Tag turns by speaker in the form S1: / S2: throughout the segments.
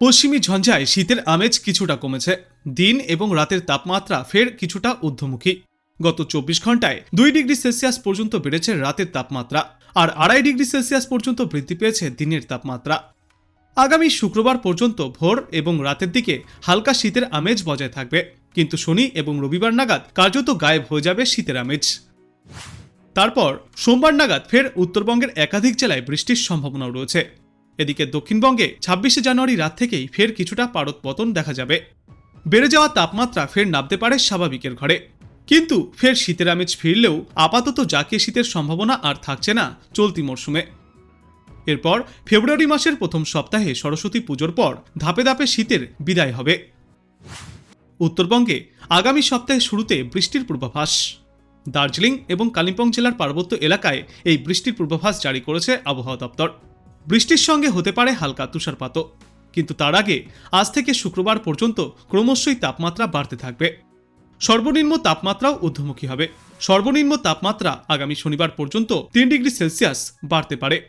S1: পশ্চিমী ঝঞ্ঝায় শীতের আমেজ কিছুটা কমেছে। দিন এবং রাতের তাপমাত্রা ফের কিছুটা ঊর্ধ্বমুখী। গত চব্বিশ ঘন্টায় দুই ডিগ্রি সেলসিয়াস পর্যন্ত বেড়েছে রাতের তাপমাত্রা আর আড়াই ডিগ্রি সেলসিয়াস পর্যন্ত বৃদ্ধি পেয়েছে দিনের তাপমাত্রা। আগামী শুক্রবার পর্যন্ত ভোর এবং রাতের দিকে হালকা শীতের আমেজ বজায় থাকবে। কিন্তু শনি এবং রবিবার নাগাদ কার্যত গায়েব হয়ে যাবে শীতের আমেজ। তারপর সোমবার নাগাদ ফের উত্তরবঙ্গের একাধিক জেলায় বৃষ্টির সম্ভাবনাও রয়েছে। এদিকে দক্ষিণবঙ্গে ছাব্বিশে জানুয়ারি রাত থেকেই ফের কিছুটা পারদ পতন দেখা যাবে। বেড়ে যাওয়া তাপমাত্রা ফের নামতে পারে স্বাভাবিকের ঘরে। কিন্তু ফের শীতের আমেজ ফিরলেও আপাতত জাকিয়ে শীতের সম্ভাবনা আর থাকছে না, চলতি মরশুমে। এরপর ফেব্রুয়ারি মাসের প্রথম সপ্তাহে সরস্বতী পুজোর পর ধাপে ধাপে শীতের বিদায় হবে। উত্তরবঙ্গে আগামী সপ্তাহের শুরুতে বৃষ্টির পূর্বাভাস। দার্জিলিং এবং কালিম্পং জেলার পার্বত্য এলাকায় এই বৃষ্টির পূর্বাভাস জারি করেছে আবহাওয়া দপ্তর। বৃষ্টির সঙ্গে হতে পারে হালকা তুষারপাতও কিন্তু তার আগে আজ থেকে শুক্রবার পর্যন্ত ক্রমশই তাপমাত্রা বাড়তে থাকবে। সর্বনিম্ন তাপমাত্রাও ঊর্ধ্বমুখী হবে। সর্বনিম্ন তাপমাত্রা আগামী শনিবার পর্যন্ত তিন ডিগ্রি সেলসিয়াস বাড়তে পারে।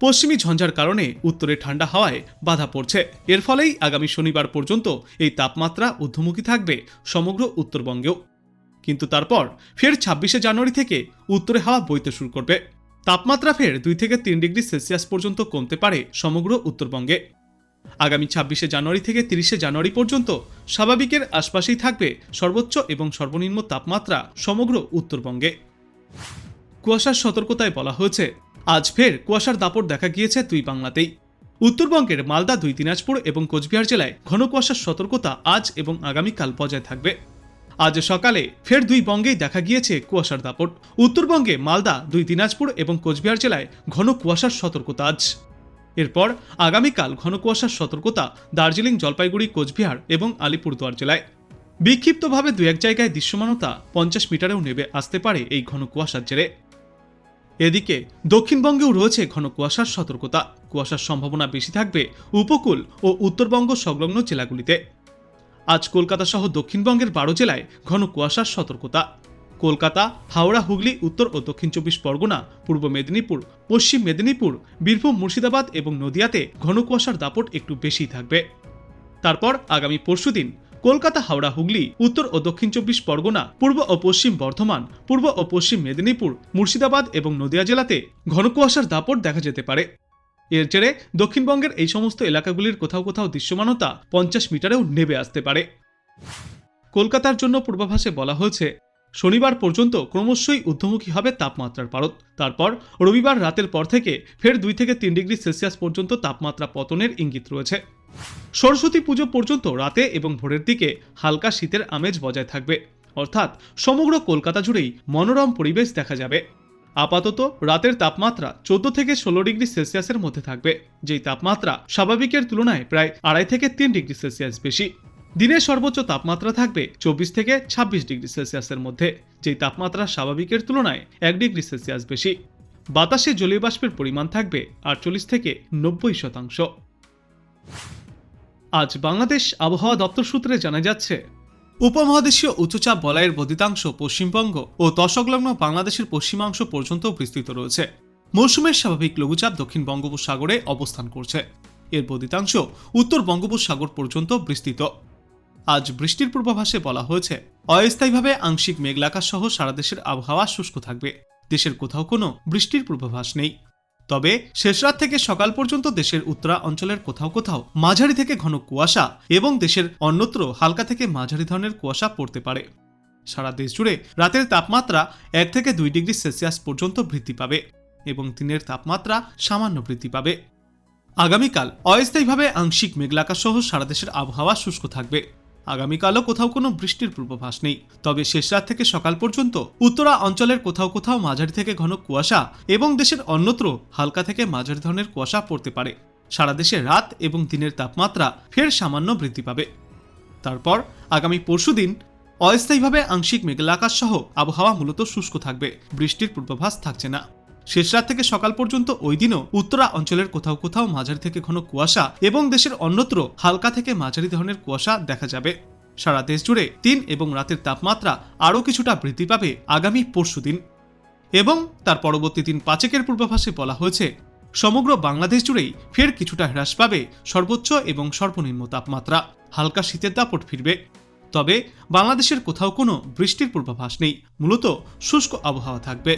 S1: পশ্চিমী ঝঞ্ঝার কারণে উত্তরে ঠান্ডা হাওয়ায় বাধা পড়ছে। এর ফলেই আগামী শনিবার পর্যন্ত এই তাপমাত্রা ঊর্ধ্বমুখী থাকবে সমগ্র উত্তরবঙ্গেও। কিন্তু তারপর ফের ছাব্বিশে জানুয়ারি থেকে উত্তরে হাওয়া বইতে শুরু করবে। তাপমাত্রা ফের দুই থেকে তিন ডিগ্রি সেলসিয়াস পর্যন্ত কমতে পারে সমগ্র উত্তরবঙ্গে। আগামী ছাব্বিশে জানুয়ারি থেকে তিরিশে জানুয়ারি পর্যন্ত স্বাভাবিকের আশপাশেই থাকবে সর্বোচ্চ এবং সর্বনিম্ন তাপমাত্রা সমগ্র উত্তরবঙ্গে। কুয়াশার সতর্কতায় বলা হয়েছে, আজ ফের কুয়াশার দাপট দেখা গিয়েছে দুই বাংলাতেই। উত্তরবঙ্গের মালদা, দুই দিনাজপুর এবং কোচবিহার জেলায় ঘন কুয়াশার সতর্কতা আজ এবং আগামীকাল বজায় থাকবে। আজ সকালে ফের দুই বঙ্গেই দেখা গিয়েছে কুয়াশার দাপট। উত্তরবঙ্গে মালদা, দুই দিনাজপুর এবং কোচবিহার জেলায় ঘন কুয়াশার সতর্কতা আজ। এরপর আগামীকাল ঘন কুয়াশার সতর্কতা দার্জিলিং, জলপাইগুড়ি, কোচবিহার এবং আলিপুরদুয়ার জেলায়। বিক্ষিপ্তভাবে দু এক জায়গায় দৃশ্যমানতা পঞ্চাশ মিটারেও নেমে আসতে পারে এই ঘন কুয়াশার জেরে। এদিকে দক্ষিণবঙ্গেও রয়েছে ঘন কুয়াশার সতর্কতা। কুয়াশার সম্ভাবনা বেশি থাকবে উপকূল ও উত্তরবঙ্গ সংলগ্ন জেলাগুলিতে। আজ কলকাতা সহ দক্ষিণবঙ্গের বারো জেলায় ঘন কুয়াশার সতর্কতা। কলকাতা, হাওড়া, হুগলি, উত্তর ও দক্ষিণ চব্বিশ পরগনা, পূর্ব মেদিনীপুর, পশ্চিম মেদিনীপুর, বীরভূম, মুর্শিদাবাদ এবং নদিয়াতে ঘন কুয়াশার দাপট একটু বেশি থাকবে। তারপর আগামী পরশুদিন কলকাতা, হাওড়া, হুগলি, উত্তর ও দক্ষিণ চব্বিশ পরগনা, পূর্ব ও পশ্চিম বর্ধমান, পূর্ব ও পশ্চিম মেদিনীপুর, মুর্শিদাবাদ এবং নদিয়া জেলাতে ঘন কুয়াশার দাপট দেখা যেতে পারে। এর জেরে দক্ষিণবঙ্গের এই সমস্ত এলাকাগুলির কোথাও কোথাও দৃশ্যমানতা পঞ্চাশ মিটারেও নেমে আসতে পারে। কলকাতার জন্য পূর্বাভাসে বলা হয়েছে, শনিবার পর্যন্ত ক্রমশই ঊর্ধ্বমুখী হবে তাপমাত্রার পারদ। তারপর রবিবার রাতের পর থেকে ফের দুই থেকে তিন ডিগ্রি সেলসিয়াস পর্যন্ত তাপমাত্রা পতনের ইঙ্গিত রয়েছে। সরস্বতী পুজো পর্যন্ত রাতে এবং ভোরের দিকে হালকা শীতের আমেজ বজায় থাকবে। অর্থাৎ সমগ্র কলকাতা জুড়েই মনোরম পরিবেশ দেখা যাবে। আপাতত রাতের তাপমাত্রা চোদ্দ থেকে ষোলো ডিগ্রি সেলসিয়াসের মধ্যে থাকবে, যেই তাপমাত্রা স্বাভাবিকের তুলনায় প্রায় আড়াই থেকে তিন ডিগ্রি সেলসিয়াস বেশি। দিনের সর্বোচ্চ তাপমাত্রা থাকবে চব্বিশ থেকে ছাব্বিশ ডিগ্রি সেলসিয়াসের মধ্যে, যেই তাপমাত্রা স্বাভাবিকের তুলনায় এক ডিগ্রি সেলসিয়াস বেশি। বাতাসে জলীয় বাষ্পের পরিমাণ থাকবে আটচল্লিশ থেকে নব্বই শতাংশ। আজ বাংলাদেশ আবহাওয়া দপ্তর সূত্রে জানা যাচ্ছে উপমহাদেশীয় উচ্চচাপ বলয়ের বদিতাংশ পশ্চিমবঙ্গ ও তসংলগ্ন বাংলাদেশের পশ্চিমাংশ পর্যন্ত বিস্তৃত রয়েছে। মৌসুমের স্বাভাবিক লঘুচাপ দক্ষিণ বঙ্গোপসাগরে অবস্থান করছে। এর বদিতাংশ উত্তর বঙ্গোপসাগর পর্যন্ত বিস্তৃত। আজ বৃষ্টির পূর্বাভাসে বলা হয়েছে, অস্থায়ীভাবে আংশিক মেঘলাকাশ সহ সারা দেশের আবহাওয়া শুষ্ক থাকবে। দেশের কোথাও কোনো বৃষ্টির পূর্বাভাস নেই। তবে শেষ রাত থেকে সকাল পর্যন্ত দেশের উত্তরা অঞ্চলের কোথাও কোথাও মাঝারি থেকে ঘন কুয়াশা এবং দেশের অন্যত্র হালকা থেকে মাঝারি ধরনের কুয়াশা পড়তে পারে। সারা দেশ জুড়ে রাতের তাপমাত্রা এক থেকে দুই ডিগ্রি সেলসিয়াস পর্যন্ত বৃদ্ধি পাবে এবং দিনের তাপমাত্রা সামান্য বৃদ্ধি পাবে। আগামীকাল অস্থায়ীভাবে আংশিক মেঘলাকা সহ সারা দেশের আবহাওয়া শুষ্ক থাকবে। আগামীকালও কোথাও কোনো বৃষ্টির পূর্বাভাস নেই। তবে শেষ রাত থেকে সকাল পর্যন্ত উত্তরা অঞ্চলের কোথাও কোথাও মাঝারি থেকে ঘন কুয়াশা এবং দেশের অন্যত্র হালকা থেকে মাঝারি ধরনের কুয়াশা পড়তে পারে। সারা দেশে রাত এবং দিনের তাপমাত্রা ফের সামান্য বৃদ্ধি পাবে। তারপর আগামী পরশুদিন অস্থায়ীভাবে আংশিক মেঘলা আকাশ সহ আবহাওয়া মূলত শুষ্ক থাকবে। বৃষ্টির পূর্বাভাস থাকছে না। শেষ রাত থেকে সকাল পর্যন্ত ওই দিনও উত্তরা অঞ্চলের কোথাও কোথাও মাঝারি থেকে ঘন কুয়াশা এবং দেশের অন্যত্র হালকা থেকে মাঝারি ধরনের কুয়াশা দেখা যাবে। সারা দেশ জুড়ে দিন এবং রাতের তাপমাত্রা আরও কিছুটা বৃদ্ধি পাবে আগামী পরশুদিন এবং তার পরবর্তী দিন পাচেকের পূর্বাভাসে বলা হয়েছে, সমগ্র বাংলাদেশ জুড়েই ফের কিছুটা হ্রাস পাবে সর্বোচ্চ এবং সর্বনিম্ন তাপমাত্রা। হালকা শীতের দাপট ফিরবে। তবে বাংলাদেশের কোথাও কোনো বৃষ্টির পূর্বাভাস নেই। মূলত শুষ্ক আবহাওয়া থাকবে।